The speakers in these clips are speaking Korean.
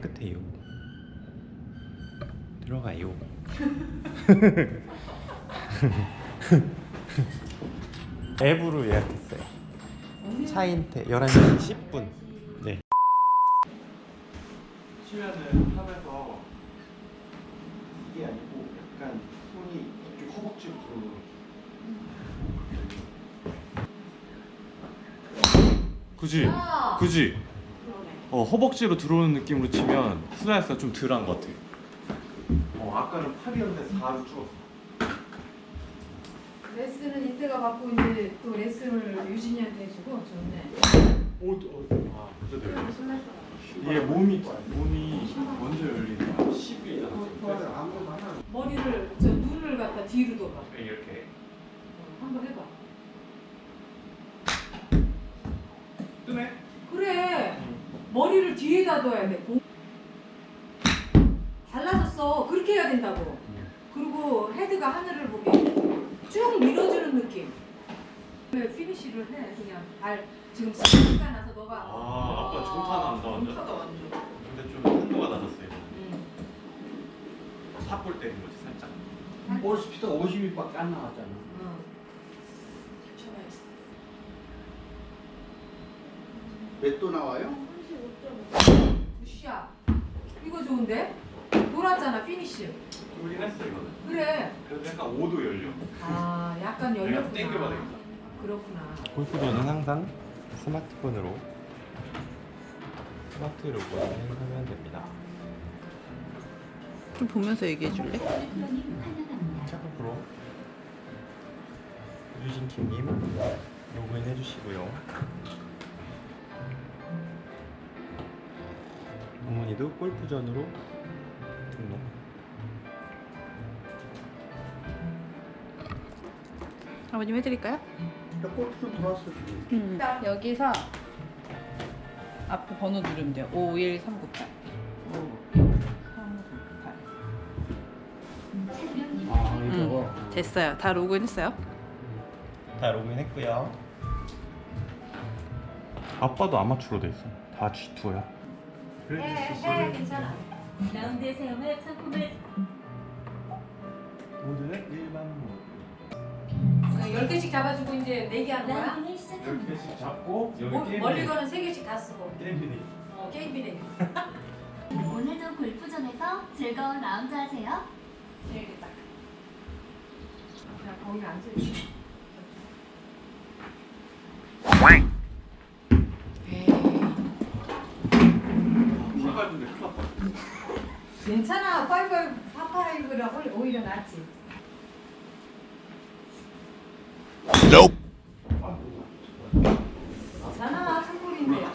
깨끗해요. 들어가요. 앱으로 예약했어요. 차인태 11시 10분. 네. 치면은 하면서 이게 아니고 약간 손이 이쪽 허벅지로 들어오는 그지? 그지? 어 허벅지로 들어오는 느낌으로 치면 스라이스가 좀 덜한 것 같아. 어 아까는 8이었는데 4로 줄었어 레슨은 이때가 받고 이제 또 레슨을 유진이한테 해주고 좋네. 오, 어, 아, 그래도. 신났어. 이게 몸이 몸이 먼저 열리는 거야. 10일이잖아. 아무거나 하나 머리를 저 눈을 갖다 뒤로 둬봐. 이렇게. 어, 한번 해봐. 뜨네. 머리를 뒤에다 둬야 돼. 공- 달라졌어. 그렇게 해야 된다고. 그리고 헤드가 하늘을 보게 쭉 밀어주는 느낌. 왜 피니쉬를 해? 그냥 발 지금 시간가 나서 너가 아, 아빠 정타 난다, 완전. 정타가 완전. 근데 좀 한도가 낮았어요. 응. 탑볼 때린 거지 살짝. 볼 스피드가 50밖에 안 나왔잖아. 응. 잘 쳐봐야지. 몇도 나와요? 굿샷. 이거 좋은데? 돌았잖아 피니쉬. 울긴 했어 이거는. 그래. 그래도 약간 5도 열려. 아 약간 열렸구나. 땡겨봐 되겠다. 그렇구나. 골프전은 항상 스마트폰으로 스마트 로그인을 하면 됩니다. 좀 보면서 얘기해 줄래? 착각으로 유진 킴님 로그인 해주시고요. 어머니도 골프전으로 등록. 아버님 해드릴까요? 나 골프 좀 들어왔어 지금. 음. 여기서 앞에 번호 누르면 돼요. 51398. 51398. 아 이거. 음. 됐어요. 다 로그인 했어요? 다 로그인 했고요. 아빠도 아마추어로 돼 있어. 다 G2야. 해, 해, 괜찮아. 라운드 사용할 상품을 오늘은 일반 모드. 10개씩 잡아주고 이제 내기하는 거야? 라운딩을 시작합니다. 10개씩 잡고 여기 뭐, 게임 멀리 거는 3개씩 다 쓰고. 게임 비디. 어, 게임 비례. 오늘도 골프전에서 즐거운 라운드 하세요. 해야겠다. 그냥 거기 앉아있어. 신발인데 큰일 났다. 괜찮아. 파이브, 파파이브라 오히려 낫지. 괜찮아. 참고인데.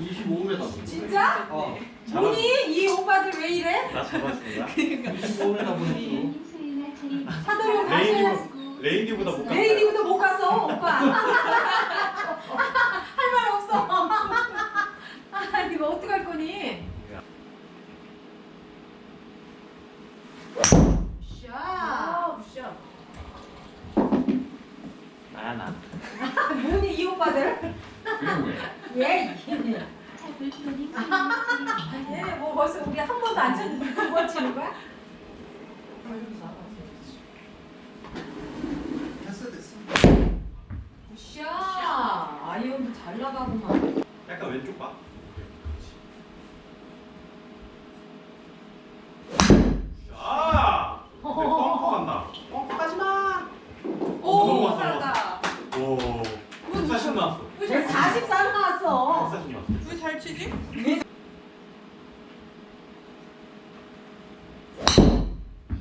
25m. 진짜? 어. 뭐니? 이 오빠들 왜 이래? 나 잡아주는 거야? 25m 보냈어. 사도로 다시 레이디 해야지. 레이디보다 못 갔다. 레이디부터 못 갔어, 오빠. 할 말 없어. 아, 이거 어떡할 거니? 샤. 샤. 나야 나. 뭐니 이 오빠들? 왜? 예. 얘네 뭐 벌써 우리 한 번도 안 쳤는데 두번 치는 거야? 됐어 됐어. 샤. 아이언도 잘 나가구만. 약간 왼쪽 봐. 아! 뻥커 간다. 뻥까지 마. 오, 넘어갔어, 살았다. 오. 140 나왔어. 왜 44 나왔어? 140 나왔어. 왜 잘 치지?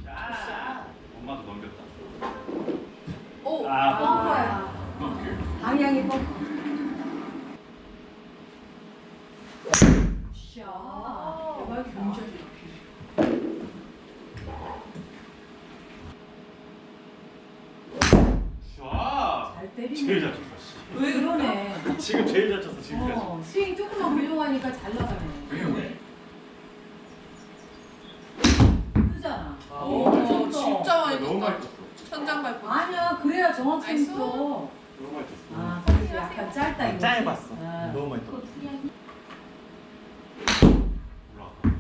야. 엄마도 넘겼다. 오, 아, 뻥커야. 방향이 뻥커. 샤. 대박 경전. 샤. 잘 때리네. 제일 잘 쳤어. 씨. 왜 그러네. 지금 제일 잘 쳤어 지금까지. 어, 스윙 조금만 밀려가니까 잘 나가네. 왜 왜? 뜨잖아. 오, 진짜 많이 너무 떴다. 많이 쳤어. 천장 밟고. 아니야, 그래야 나이스. 있어. 너무 많이 쳤어. 아, 거기서 약간 짧다 이거지? 짧았어. 아. 너무 많이 떴어. 올라가.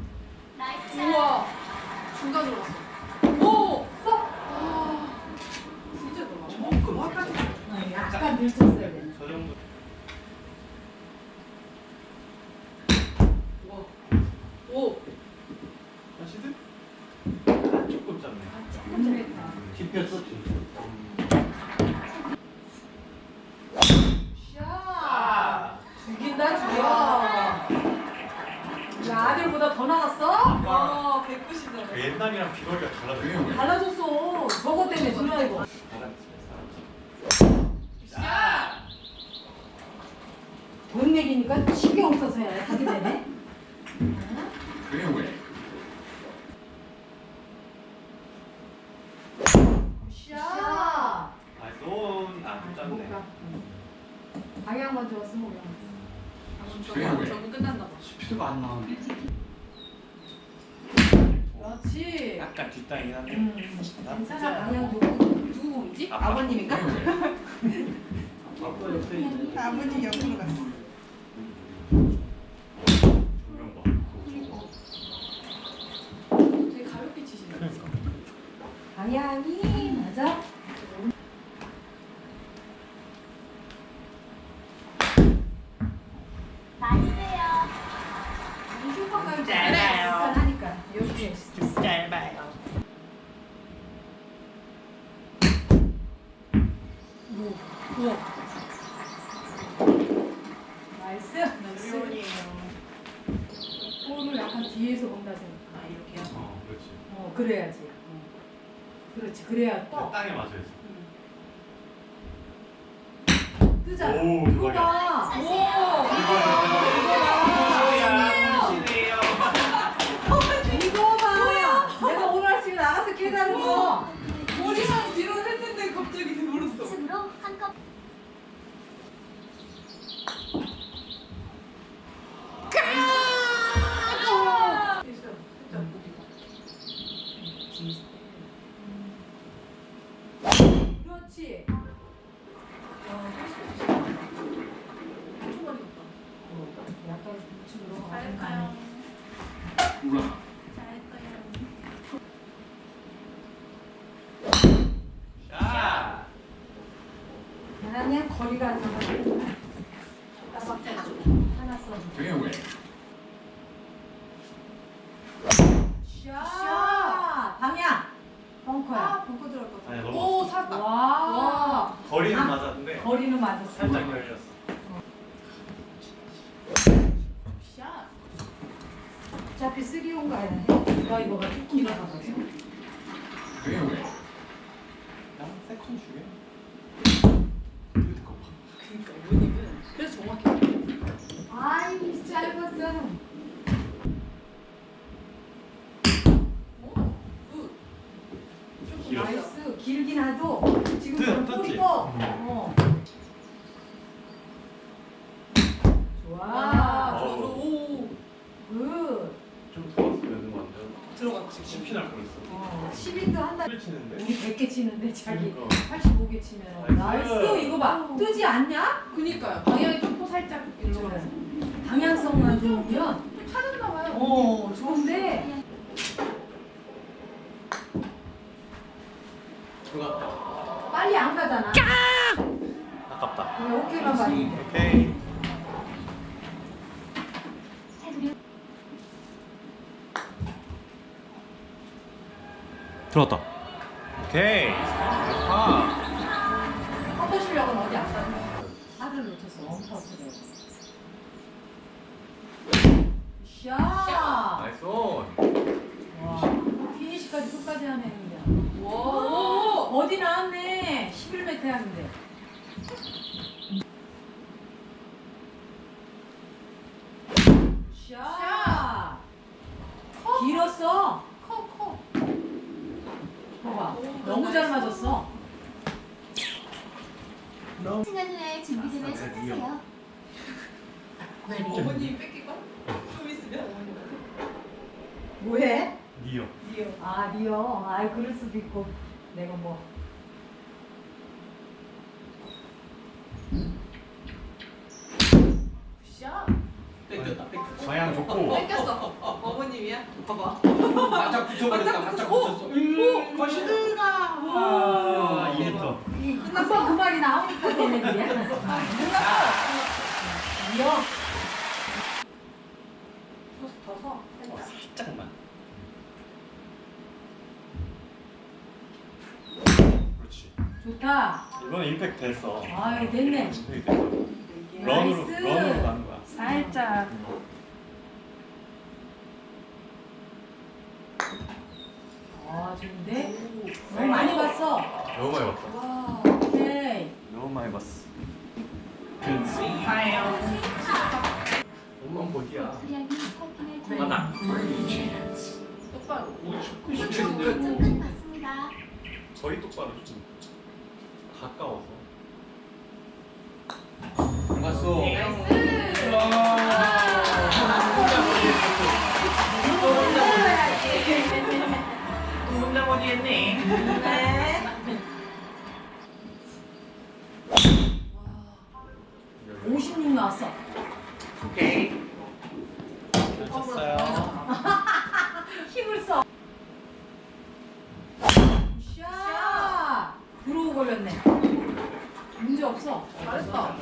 나이스 우와. 중간으로 갔어. 오! 아. 진짜 너무. 조금 아, 약간 돼. 저 정도. 오. 시드? 아, 조금 짧네. 조금 짧다. 짚혔었지. 샤! 죽인다, 죽여. 야, 아들보다 더 나갔어? 와, 190점. 그 옛날이랑 비거리가 달라졌어. 달라졌어. 저거 때문에 졸라 이거. 돈 내기니까 신경 써서 해야 하게 되네. 샤! 나이스 온. 아, 좀 짧네. 방향만 좋았으면 올라갔어. 저거 저거 끝난다 봐. 스피드가 안 나오네. 뒷땅이긴 한데. 음, 괜찮아, 방향 좋고. 누구 공지? 아빠. 아버님인가? 아빠 옆에 있는. 아버님 옆으로 갔어. 조명 봐. 되게 가볍게 치시네. 그러니까. 방향이 맞아? 나이스요 이 슈퍼가 짧아요. 하니까 여기에 짧아요. 우와. 나이스. 나이스. 볼을 약간 뒤에서 본다 생각. 아, 이렇게요? 어, 그렇지. 어, 그래야지. 어. 그렇지, 그래야 떠. 땅에 맞아야지. 뜨잖아. 오, 대박이야 봐. 내가 오늘 아침에 나가서 깨달은 거. 머리만 뒤로 했는데 갑자기 들어버렸어. 층으로 한컵 그렇지. 어, 약간 우측으로 잘했어요. 올라. 샤. 그냥 거리가 안 나가. 하나 써. 샤! 방향. 벙커야. 아, 벙커 같아. 아니야, 너무 오, 살았다. 와. 거리는 아. 맞았는데 거리는 맞았어. 살짝 열렸어. 샷. 어차피 쓰리온 가야 해. 드라이버가 조금 나가가지고. 난 세컨 중에. 그니까, 이모님은. 그래서 정확히. 아이, 짧았잖아. 오, 굿. 조금 길었어. 나이스. 길긴 하죠? 떴- 볼이 떴지? 떠. 음. 어. 좋아. 아, 어. 저로, 오. 굿. 좀 더웠으면 완전 들어갔지. 심피 날 뻔했어. 어, 10인도 한다. 소리 치는데. 우리 100개 치는데 자기 그러니까. 85개 치면 나이스. 나이스 이거 봐 뜨지 않냐? 그니까요. 방향이 조금 살짝 일로 가서. 방향성만 좋으면 좀 타졌나 봐요. 어 좋은데 들어갔다. 빨리 안 가잖아 아깝다. 그냥 어깨만 맞는데 오케이. 들어왔다. 오케이. 아. 커터 실력은 어디 안 가냐 하늘 놓쳤어 원퍼스를 샤 나이스 온. 와, 피니시까지 끝까지 하네 그냥 와. 오, 어디 나왔네 11m 하는데 준비 좀 아, 해주세요. 네, 어머님 뺏기고? 어. 좀 있으면? 뭐해? 니요. 니요. 아, 니요. 아, 그럴 수도 있고. 내가 뭐. 방향 좋고. 어, 뺏겼어. 어, 어머님이야? 봐봐. 바짝 붙여버렸다, 바짝 붙였어. 오, 음, 거시드가. 금방 그 말이 나오니까 일이야. 이어. 더 서. 살짝만 그렇지 좋다. 이건 임팩트 됐어 아유 됐네. 임팩트 됐어 런으로 나이스. 런으로 가는 거야 살짝. 아 좋은데? 너무 많이 봤어. 너무 많이 봤다 와. 너무 많이 봤어. 엄마 스타킹을 맞아 똑바로. 좀 봤습니다. 저희 똑바로 좀 가까워서 나왔어. 오케이 잘 쳤어요 힘을 써. 샤. 들어오 걸렸네. 문제 없어. 잘했다.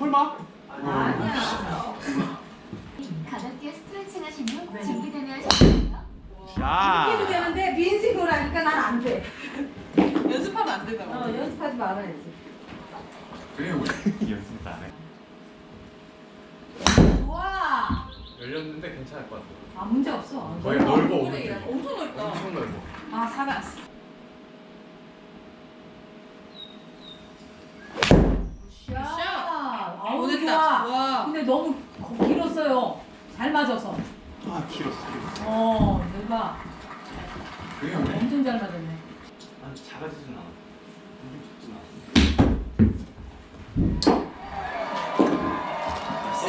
설마? 아니야. 가볍게 스트레칭 하신 후 네. 준비되면 시작해요. 야 해도 되는데 민식으로 하니까 난 안 돼. 연습하면 안 된다고. 어, 연습하지 말아야지. 연습 안해 좋아. 열렸는데 괜찮을 것 같아 아 문제 없어. 거의 넓어 그래, 오른쪽이 엄청 넓다. 엄청 넓어 아 살았어. 샷. 아우 보냈다. 좋아. 와. 근데 너무 거- 길었어요. 잘 맞아서. 아 길었어 길었어 어, 대박. 엄청 잘 맞았네. 아 작아지진 않아 엄청 작진 않아 스.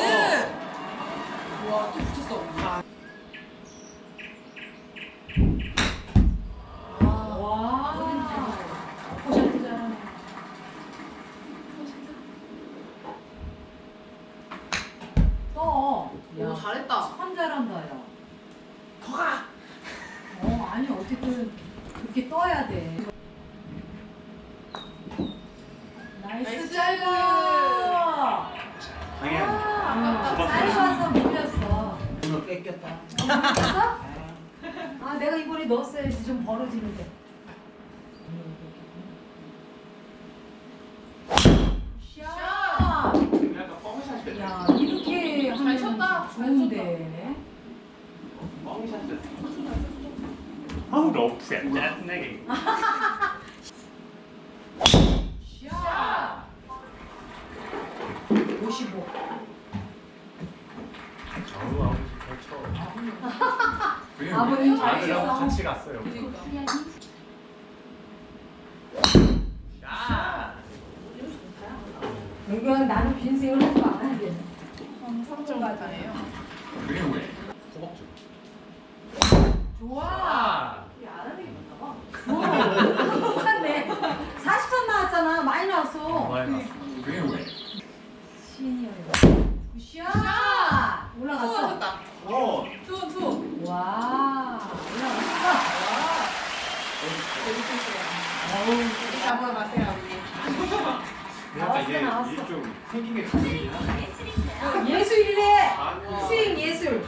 와, 또 붙였어. 와. 포션트 잘하네. 떠. 오, 잘했다. 참 잘한다, 야. 더 가! 어, 아니, 어쨌든 그렇게 떠야 돼. 나이스 나이스 짧아! 방향 아. 잘 와서 밀렸어. 오늘 뺏겼다? 아, 내가 이번에 넣었어야지. 좀 벌어지는데. 샷! 약간 뻥샷 야, 이렇게 하면 쳤다. 잘 좋은데. 뻥샷 아우 러프야 짜증나게 샷! 55. 아우 아버지 잘쳐 아버님 잘 아들하고. 같이 갔어요 프리하게 야 이건 나는 빈생을 하지 돼. 삼촌 과자예요. 허벅지 좋아. 아 이게 안 하는 게 맞나 봐. 어, 똑같네. 40선 나왔잖아. 많이 나왔어. 많이 났어 시니어요. 굿샷! 올라갔어. 됐다. 어 투, 투. 와, 올라갔어. 잡아가세요, 언니. 약간 나왔어, 나왔어. 좀 생긴 게 예술인데요. 예술이래. 아, 스윙 예술.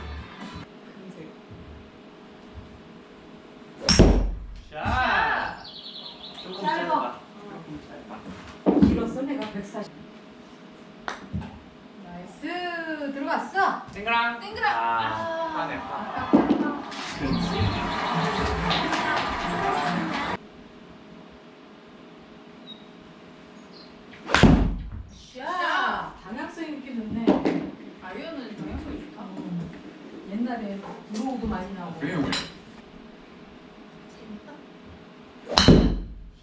샷 조금 짧아. 짧아 조금 짧아 길었어 내가 140. 나이스 들어갔어. 땡그랑 땡그랑. 아 파네 파 옛날에 드로우도 많이 나오고.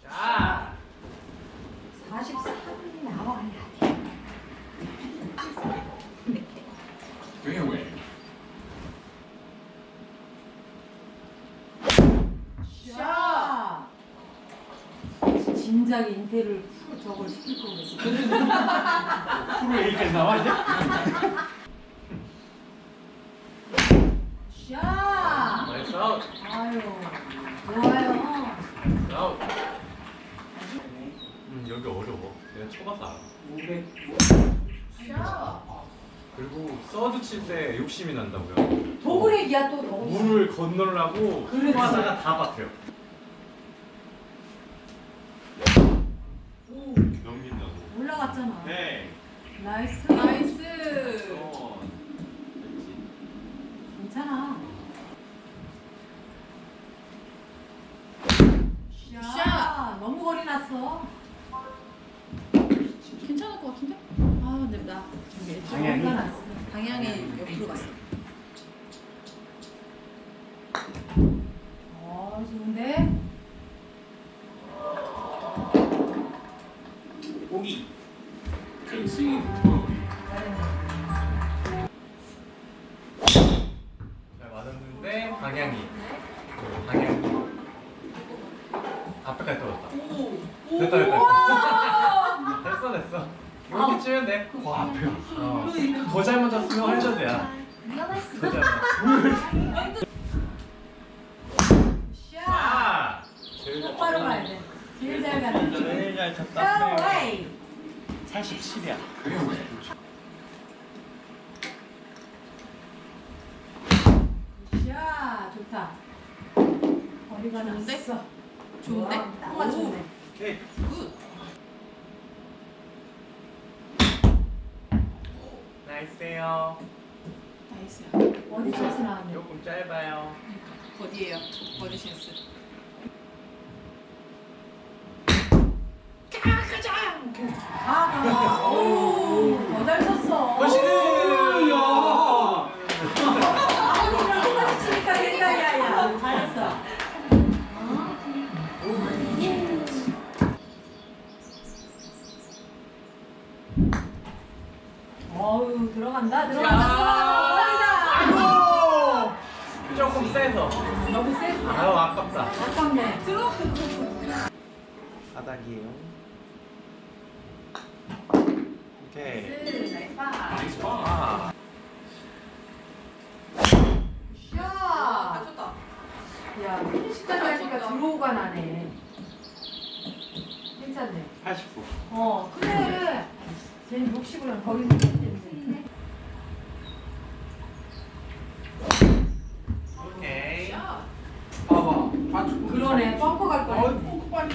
샷 43이 나와야 돼. 샤. 진작에 인테를 저걸 시킬 거 그랬어. 프로 얘기까지 나와 이제? 좋아요. 아웃. 음 여기 어려워. 내가 쳐봐서 알아. 500. 샤. 그리고 서드 칠 때 욕심이 난다고요. 도그렉이야 또 너. 물을 건너려고 그렇지. 쳐다가 다 박혀요. 넘긴다고. 올라갔잖아. 네. 나이스. 어. 괜찮아. 샷. 너무 거리 났어. 괜찮을 것 같은데? 아 근데 나 저기 방향이? 방향이 옆으로 갔어. 어 87이야. 샷 좋다. 거리가 좋은데? 났어. 좋은데? 와, 딱 맞췄네. 오케이. 굿. 나이스요. 나이스야. 어디 찬스 나왔네. 조금 짧아요. 버디예요. 버디 찬스. 아, 가. 오, 더잘 쳤어. 멋있는.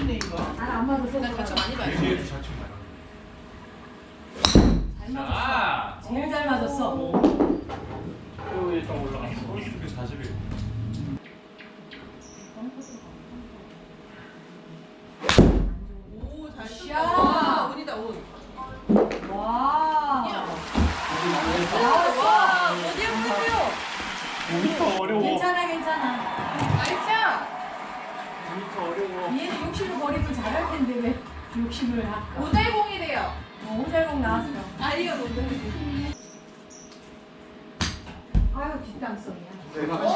이거. 난안 맞아서. 나 같이 많이 봐요. 뒤에 아유, 뒷땅성이야.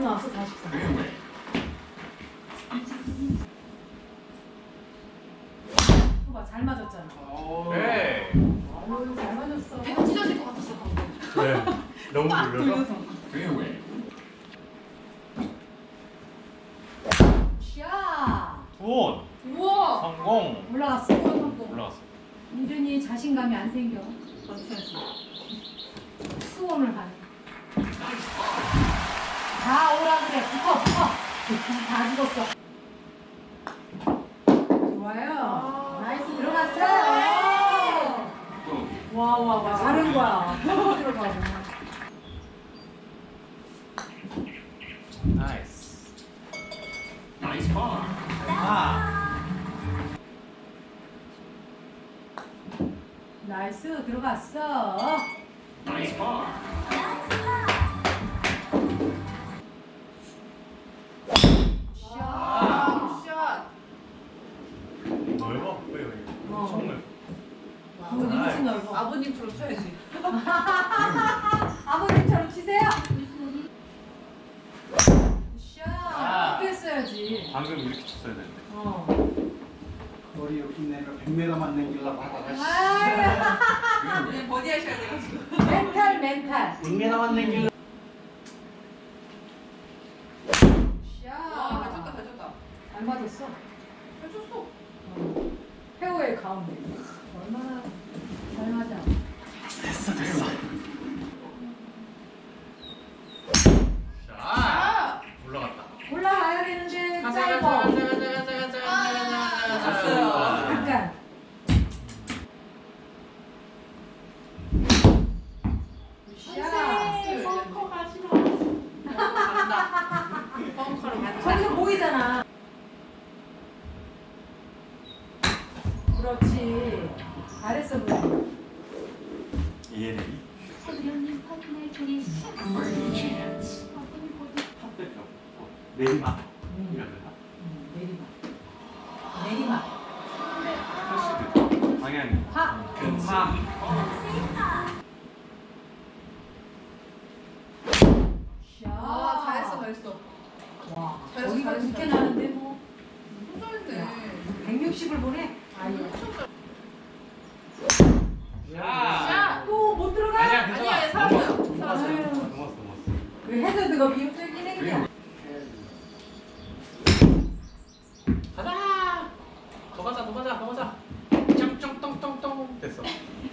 나왔어, 44. 봐봐, 잘 맞았잖아. 네. 아유, 잘 맞았어. 배가 찢어질 것 같았어, 방금. 네. 너무 돌려서. 나이스 나이스 파 아. 나이스. 들어갔어. 나이스 파 멘탈 멘탈. 백미 나왔네 지금. 와, 잘 쳤다, 잘 쳤다. 잘 맞았어. 잘 쳤어. 페어의 가운데. Please. Great chance. 내리막. 됐어.